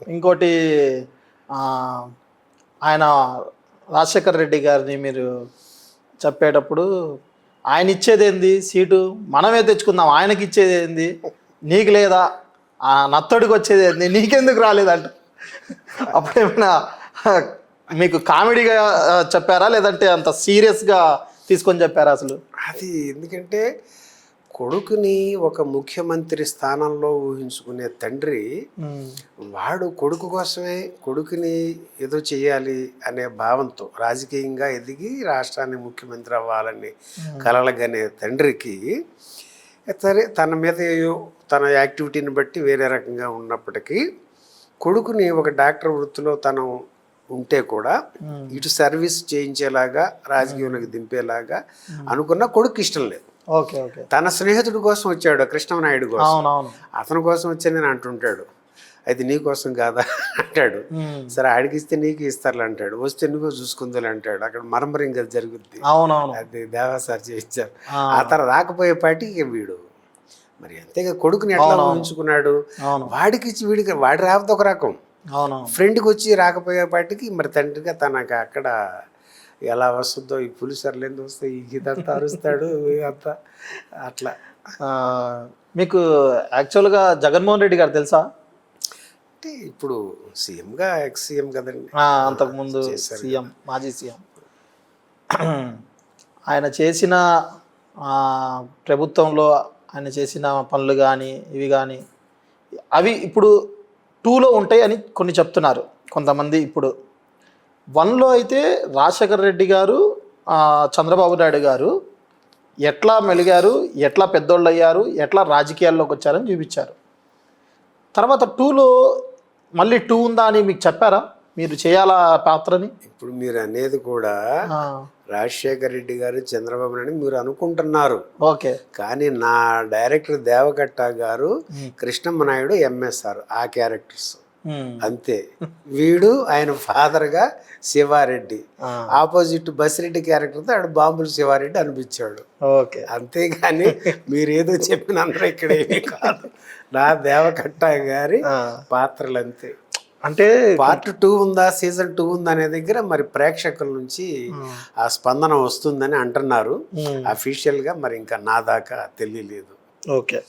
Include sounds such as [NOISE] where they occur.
ఇంకోటి ఆయన రాజశేఖర రెడ్డి గారిని మీరు చెప్పేటప్పుడు ఆయన ఇచ్చేదేంది సీటు? మనమే తెచ్చుకుందాం. ఆయనకి ఇచ్చేదేంది? నీకు లేదా? నత్తడికి వచ్చేదేంది? నీకెందుకు రాలేదంట. అప్పుడేమైనా మీకు కామెడీగా చెప్పారా? లేదంటే అంత సీరియస్గా తీసుకొని చెప్పారా అసలు? అది ఎందుకంటే కొడుకుని ఒక ముఖ్యమంత్రి స్థానంలో ఊహించుకునే తండ్రి వాడు కొడుకు కోసమే కొడుకుని ఏదో చేయాలి అనే భావంతో రాజకీయంగా ఎదిగి రాష్ట్రాన్ని ముఖ్యమంత్రి అవ్వాలని కలలగనే తండ్రికి సరే తన మీద తన యాక్టివిటీని బట్టి వేరే రకంగా ఉన్నప్పటికీ కొడుకుని ఒక డాక్టర్ వృత్తిలో తను ఉంటే కూడా ఇటు సర్వీస్ చేయించేలాగా రాజకీయంలోకి దింపేలాగా అనుకున్న కొడుకు ఇష్టం లేదు. Okay okay. తన స్నేహితుడి కోసం వచ్చాడు కృష్ణనాయుడు కోసం. అతని కోసం వచ్చాను నేను అంటుంటాడు అది నీ కోసం కాదా? [LAUGHS] అంటాడు. సరే ఆడికి ఇస్తే నీకు ఇస్తారులే అంటాడు. వస్తే నువ్వు చూసుకుందని అంటాడు. అక్కడ మరంబరింగ్ అది జరుగుద్ది అది దేవాసార్ చేయించారు. ఆ. తర్వాత రాకపోయేపాటి ఇక వీడు మరి అంతేగా కొడుకుని ఎట్లా ఊహించుకున్నాడు? అవును. వాడికి ఇచ్చి వీడికి వాడి రాకపోతే ఒక రకం. ఫ్రెండ్కి వచ్చి రాకపోయేపాటికి మరి తండ్రిగా తనకు అక్కడ ఎలా వస్తుందో ఈ పులిసర్లు ఎందుకు వస్తాయి? ఇదంతా అరుస్తాడు ఇదంతా అట్లా. మీకు యాక్చువల్గా జగన్మోహన్ రెడ్డి గారు తెలుసా? అంటే ఇప్పుడు సీఎంగా ఎక్స్ సీఎం కదండి అంతకుముందు సీఎం మాజీ సీఎం. ఆయన చేసిన ప్రభుత్వంలో ఆయన చేసిన పనులు కానీ ఇవి కానీ అవి ఇప్పుడు టూలో ఉంటాయి అని కొన్ని చెప్తున్నారు కొంతమంది ఇప్పుడు. వన్లో అయితే రాజశేఖర రెడ్డి గారు చంద్రబాబు నాయుడు గారు ఎట్లా మెలిగారు ఎట్లా పెద్దోళ్ళు అయ్యారు ఎట్లా రాజకీయాల్లోకి వచ్చారని చూపించారు. తర్వాత టూలో మళ్ళీ టూ ఉందా అని మీకు చెప్పారా? మీరు చేయాలా పాత్రని? ఇప్పుడు మీరు అనేది కూడా రాజశేఖర్ రెడ్డి గారు చంద్రబాబు నాయుడు మీరు అనుకుంటున్నారు. ఓకే. కానీ నా డైరెక్టర్ దేవకట్ట గారు కృష్ణమ్మ నాయుడు ఎంఎస్ఆర్ ఆ క్యారెక్టర్స్. అంతే. వీడు ఆయన ఫాదర్గా శివారెడ్డి. ఆపోజిట్ బసిరెడ్డి క్యారెక్టర్తో ఆడు బాంబులు శివారెడ్డి అనిపించాడు. ఓకే. అంతేగాని మీరేదో చెప్పిన అందరూ ఇక్కడ ఏమీ కాదు. నా దేవకట్ట గారి పాత్రలు అంతే అంటే పార్ట్ టూ ఉందా సీజన్ టూ ఉందా అనే దగ్గర మరి ప్రేక్షకుల నుంచి ఆ. స్పందన వస్తుందని అంటున్నారు. అఫీషియల్గా మరి ఇంకా నా దాకా తెలియలేదు. ఓకే.